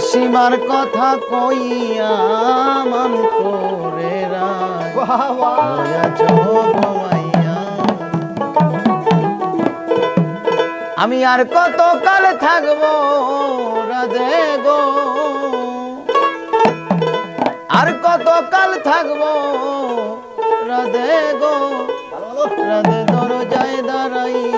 সীমার কথা কইয়া মান করে আমি আর কত কাল থাকব রাধে গো? আর কত কাল থাকব রাধে গো? রাধে দরজায় দাঁড়াই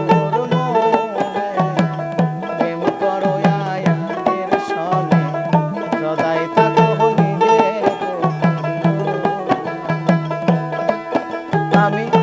I mean.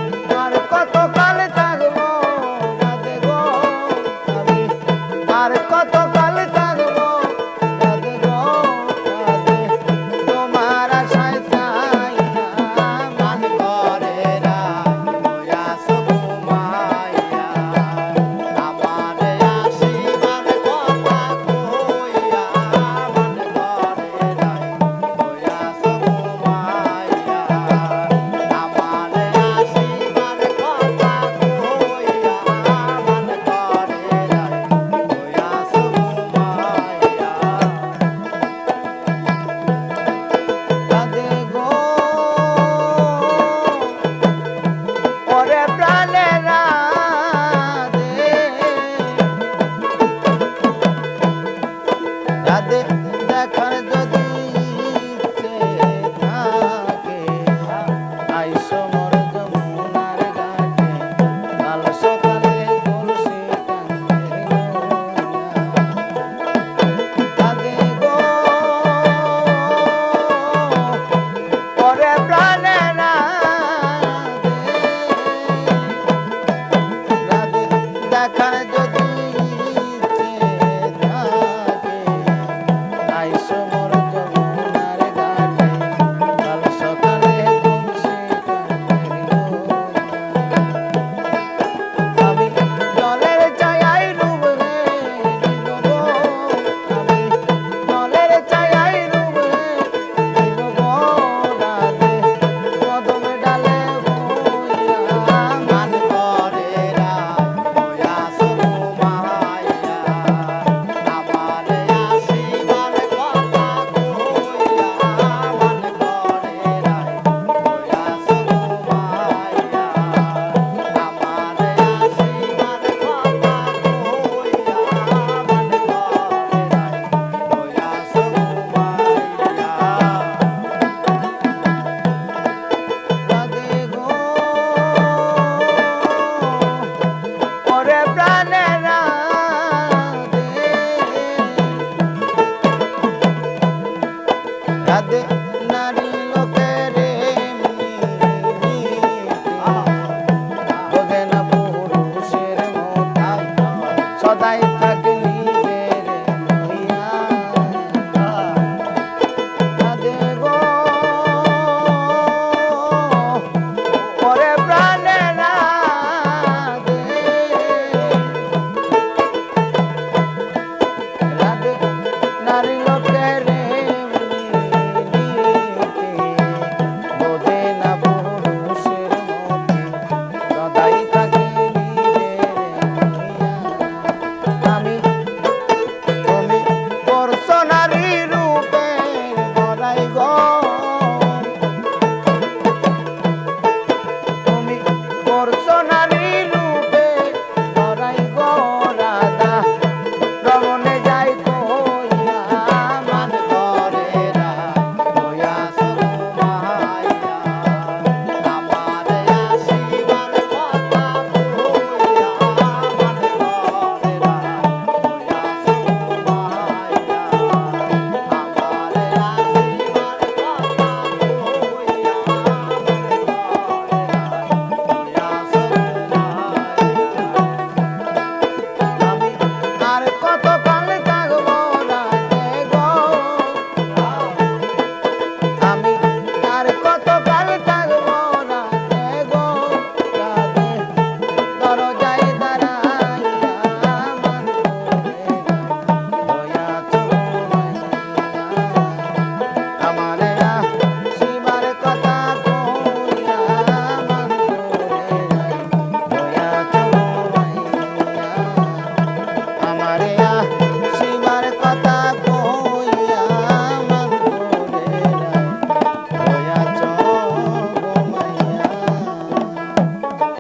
এখন